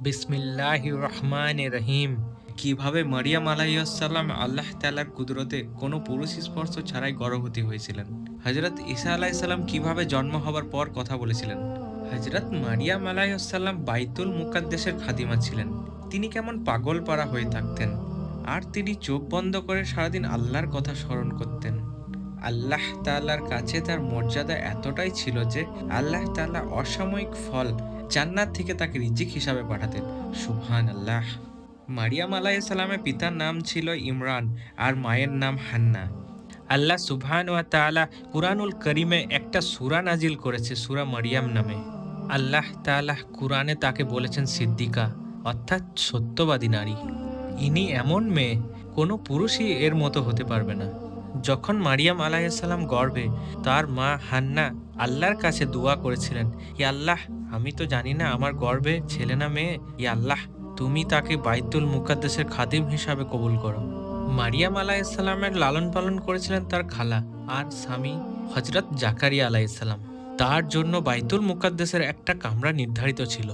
বিসমিল্লাহ রহমান রহিম। কীভাবে মারিয়াম আলাইসাল্লাম আল্লাহ তালার কুদরতে কোনো পুরুষ স্পর্শ ছাড়াই গর্ভবতী হয়েছিলেন? হজরত ঈসা আলাইসাল্লাম কীভাবে জন্ম হবার পর কথা বলেছিলেন? হজরত মারিয়াম আলাইসাল্লাম বাইতুল মুকাদ্দেশের খাদিমা ছিলেন। তিনি কেমন পাগল পাড়া হয়ে থাকতেন আর তিনি চোখ বন্ধ করে সারাদিন আল্লাহর কথা স্মরণ করতেন। আল্লাহ তাআলার কাছে তার মর্যাদা এতটাই ছিল যে আল্লাহ তাআলা অসাময়িক ফল জান্নাত থেকে তাকে রিজিক হিসাবে পাঠাতেন। সুবহান আল্লাহ মারিয়াম আলাইসালামের পিতার নাম ছিল ইমরান আর মায়ের নাম হান্না। আল্লাহ সুবহান ওয়া তাআলা কুরআনুল করিমে একটা সুরা নাজিল করেছে, সুরা মারিয়াম নামে। আল্লাহ তাআলা কুরআনে তাকে বলেছেন সিদ্দিকা, অর্থাৎ সত্যবাদী নারী। ইনি এমন মেয়ে, কোনো পুরুষই এর মতো হতে পারবে না। যখন মারিয়াম আলাইসাল্লাম গর্ভে তার মা হান্না আল্লাহর কাছে দোয়া করেছিলেন ই আল্লাহ আমি তো জানি না আমার গর্বে ছেলে না মেয়ে। ই আল্লাহ, তুমি তাকে বাইতুল মুকাদ্দেসের খাদিম হিসাবে কবুল করো। মারিয়াম আলাইসাল্লামের লালন পালন করেছিলেন তার খালা আর স্বামী হজরত জাকারিয়া আলাইসাল্লাম তার জন্য বাইতুল মুকাদ্দেসের একটা কামরা নির্ধারিত ছিল।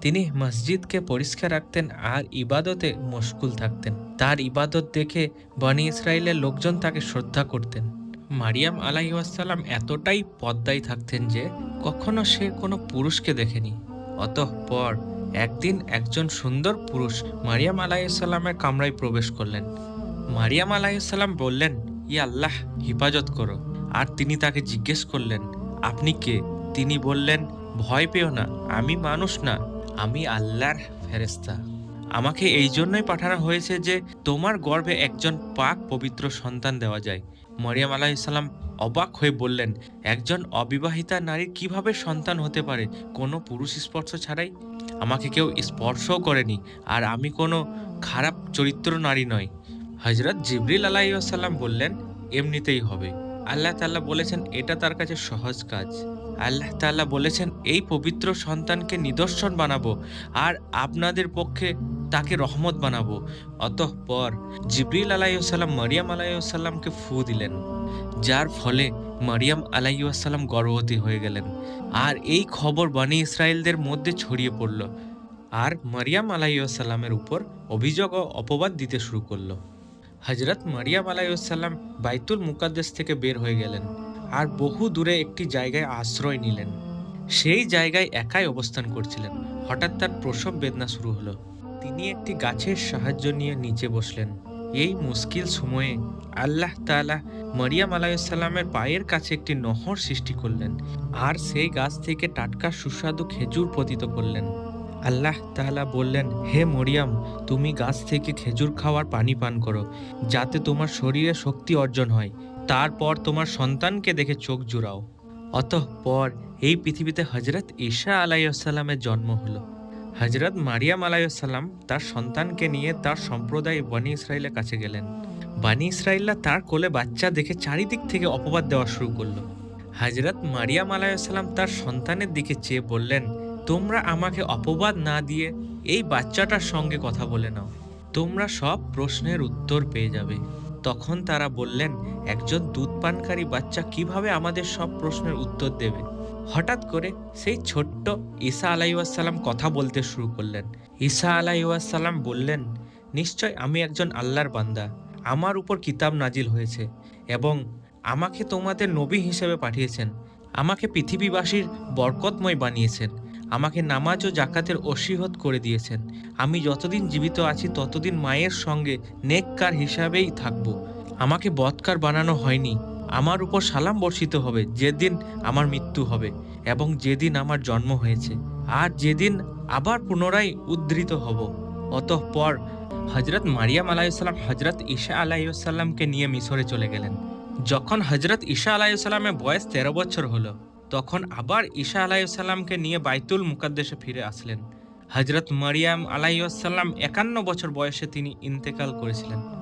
তিনি মসজিদকে পরিষ্কার রাখতেন আর ইবাদতে মশগুল থাকতেন। তার ইবাদত দেখে বনি ইসরায়েলের লোকজন তাকে শ্রদ্ধা করতেন। মারিয়াম আলাইসাল্লাম এতটাই পদ্মায় থাকতেন যে কখনো সে কোনো পুরুষকে দেখেনি। অতঃপর একদিন একজন সুন্দর পুরুষ মারিয়াম আলাইসাল্লামের কামরায় প্রবেশ করলেন। মারিয়াম আলাইসাল্লাম বললেন, ই আল্লাহ, হিফাজত করো। আর তিনি তাকে জিজ্ঞেস করলেন, আপনি কে? তিনি বললেন, ভয় পেও না, আমি মানুষ না, আমি আল্লাহর ফেরেস্তা আমাকে এই জন্যই পাঠানো হয়েছে যে তোমার গর্ভে একজন পাক পবিত্র সন্তান দেওয়া যায়। মরিয়াম আলাইসাল্লাম অবাক হয়ে বললেন, একজন অবিবাহিতা নারীর কীভাবে সন্তান হতে পারে? কোনো পুরুষ স্পর্শ ছাড়াই? আমাকে কেউ স্পর্শও করেনি, আর আমি কোনো খারাপ চরিত্র নারী নয় হজরত জিবরিল আলাইসাল্লাম বললেন, এমনিতেই হবে। আল্লাহ তাল্লাহ বলেছেন, এটা তার কাছে সহজ কাজ। আল্লাহ তাল্লাহ বলেছেন, এই পবিত্র সন্তানকে নিদর্শন বানাবো আর আপনাদের পক্ষে তাকে রহমত বানাবো। অতঃপর জিবরিল আলাইসাল্লাম মারিয়াম আলাইসাল্লামকে ফু দিলেন, যার ফলে মারিয়াম আলাইসাল্লাম গর্ভবতী হয়ে গেলেন। আর এই খবর বানি ইসরায়েলদের মধ্যে ছড়িয়ে পড়ল। আর মারিয়াম আলাইসাল্লামের উপর অভিযোগ ও অপবাদ দিতে শুরু করল। হজরত মারিয়াম আলাইসাল্লাম বাইতুল মুকাদ্দেস থেকে বের হয়ে গেলেন আর বহু দূরে একটি জায়গায় আশ্রয় নিলেন। সেই জায়গায় একাই অবস্থান করছিলেন। হঠাৎ তার প্রসব বেদনা শুরু হলো। তিনি একটি গাছের সাহায্য নিয়ে নিচে বসলেন। এই মুশকিল সময়ে আল্লাহ তাআলা মারিয়াম আলাইসাল্লামের পায়ের কাছে একটি নহর সৃষ্টি করলেন আর সেই গাছ থেকে টাটকা সুস্বাদু খেজুর পতিত করলেন। আল্লাহ তাআলা বললেন, হে মরিয়াম, তুমি গাছ থেকে খেজুর খাওয়ার পানি পান করো, যাতে তোমার শরীরে শক্তি অর্জন হয়। তারপর তোমার সন্তানকে দেখে চোখ জুড়াও। অতঃপর এই পৃথিবীতে হজরত ঈশা আলাইসাল্লামের জন্ম হলো। হজরত মারিয়াম আলাইসাল্লাম তার সন্তানকে নিয়ে তার সম্প্রদায় বনি ইসরায়েলের কাছে গেলেন। বানি ইসরায়েলরা তার কোলে বাচ্চা দেখে চারিদিক থেকে অপবাদ দেওয়া শুরু করল। হজরত মারিয়াম আলাইসাল্লাম তার সন্তানের দিকে চেয়ে বললেন তোমরা আমাকে অপবাদ না দিয়ে এই বাচ্চাটার সঙ্গে কথা বলে নাও। তোমরা সব প্রশ্নের উত্তর পেয়ে যাবে। তখন তারা বললেন, একজন দুধ পানকারী বাচ্চা কীভাবে আমাদের সব প্রশ্নের উত্তর দেবে? হঠাৎ করে সেই ছোট্ট ঈসা আলাইসাল্লাম কথা বলতে শুরু করলেন। ঈসা আলাইসাল্লাম বললেন, নিশ্চয় আমি একজন আল্লাহর বান্দা। আমার উপর কিতাব নাজিল হয়েছে এবং আমাকে তোমাদের নবী হিসেবে পাঠিয়েছেন। আমাকে পৃথিবীবাসীর বরকতময় বানিয়েছেন। আমাকে নামাজ ও জাকাতের অসিহত করে দিয়েছেন। আমি যতদিন জীবিত আছি, ততদিন মায়ের সঙ্গে নেককার হিসাবেই থাকব। আমাকে বৎকার বানানো হয়নি। আমার উপর সালাম বর্ষিত হবে যেদিন আমার মৃত্যু হবে এবং যেদিন আমার জন্ম হয়েছে। আর যেদিন আবার পুনরায় উদ্ধৃত হব। অতঃপর হজরত মারিয়াম আলাইসাল্লাম হজরত ঈশা আলাইসাল্লামকে নিয়ে মিশরে চলে গেলেন। যখন হজরত ঈশা আলাইসাল্লামের বয়স তেরো বছর হলো তখন আবার ঈশা আলাইসাল্লামকে নিয়ে বাইতুল মুকাদ্দেশে ফিরে আসলেন। হজরত মারিয়াম আলাইসাল্লাম একান্ন বছর বয়সে তিনি ইন্তেকাল করেছিলেন।